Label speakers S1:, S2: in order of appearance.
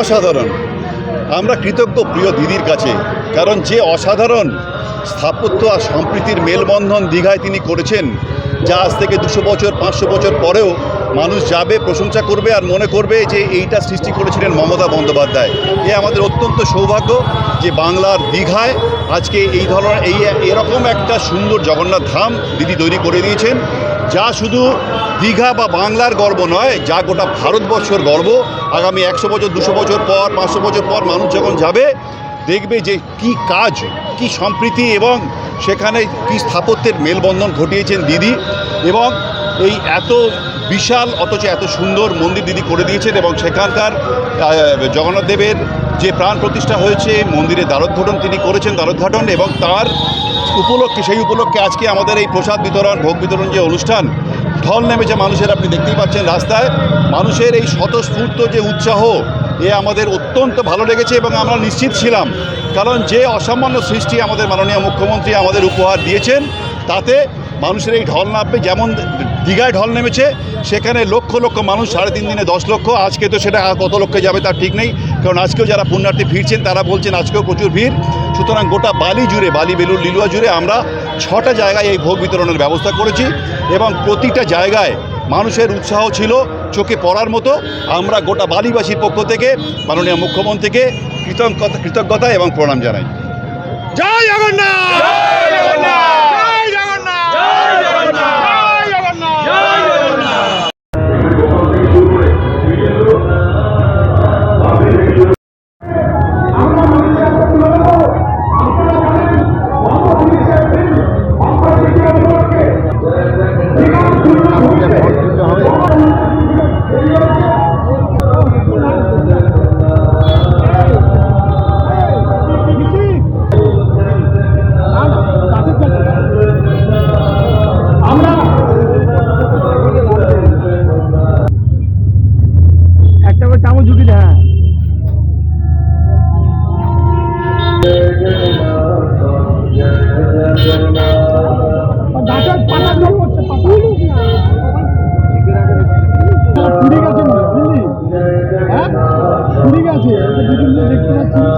S1: অসাধারণ। আমরা কৃতজ্ঞ প্রিয় দিদির কাছে, কারণ যে অসাধারণ স্থাপত্য আর সম্প্রীতির মেলবন্ধন দীঘায় তিনি করেছেন, যা আজ থেকে দুশো বছর, পাঁচশো বছর পরেও মানুষ যাবে, প্রশংসা করবে আর মনে করবে যে এইটা সৃষ্টি করেছিলেন মমতা বন্দ্যোপাধ্যায়। এ আমাদের অত্যন্ত সৌভাগ্য যে বাংলার দীঘায় আজকে এই ধরনের, এই এরকম একটা সুন্দর জগন্নাথ ধাম দিদি তৈরি করে দিয়েছেন। যা শুধু দীঘা বা বাংলার গর্ব নয়, যা গোটা ভারতবর্ষের গর্ব। আগামী একশো বছর, দুশো বছর পর, পাঁচশো বছর পর মানুষ যখন যাবে, দেখবে যে কি কাজ, কি সম্প্রীতি এবং সেখানে কি স্থাপত্যের মেলবন্ধন ঘটিয়েছেন দিদি এবং এই এত বিশাল, অথচ এত সুন্দর মন্দির দিদি করে দিয়েছেন এবং সেখানকার জগন্নাথ দেবের যে প্রাণ প্রতিষ্ঠা হয়েছে, মন্দিরে দ্বারোদ্ঘাটন তিনি করেছেন দ্বারোদ্ঘাটন এবং তার উপলক্ষে, সেই উপলক্ষে আজকে আমাদের এই প্রসাদ বিতরণ, ভোগ বিতরণ যে অনুষ্ঠান, ঢল নেমেছে মানুষের, আপনি দেখতেই পাচ্ছেন রাস্তায়। মানুষের এই স্বতঃস্ফূর্ত যে উৎসাহ, এ আমাদের অত্যন্ত ভালো লেগেছে এবং আমরা নিশ্চিত ছিলাম। কারণ যে অসামান্য সৃষ্টি আমাদের মাননীয় মুখ্যমন্ত্রী আমাদের উপহার দিয়েছেন, তাতে মানুষের এই ঢল নামবে যেমন দীঘায় ঢল নেমেছে, সেখানে লক্ষ লক্ষ মানুষ, সাড়ে তিন দিনে দশ লক্ষ, আজকে তো সেটা কত লক্ষে যাবে তার ঠিক নেই, কারণ আজকেও যারা পুণ্যার্থী ফিরছেন, তারা বলছেন আজকেও প্রচুর ভিড়। সুতরাং গোটা বালি জুড়ে, বালি বেলুর লিলুয়া জুড়ে আমরা ছটা জায়গায় এই ভোগ বিতরণের ব্যবস্থা করেছি এবং প্রতিটা জায়গায় মানুষের উৎসাহ ছিল, চোখে পড়ার মতো। আমরা গোটা বালিবাসীর পক্ষ থেকে, মাননীয় মুখ্যমন্ত্রীকে কৃতজ্ঞতা কৃতজ্ঞতা এবং প্রণাম জানাই।
S2: জয় জগন্নাথ!
S3: ঝুঁকি হ্যাঁ। গাছের পাতা জল করছে পাতা পুড়ে গেছে বুঝলি হ্যাঁ? পুড়ে গেছে দেখতে পাচ্ছি।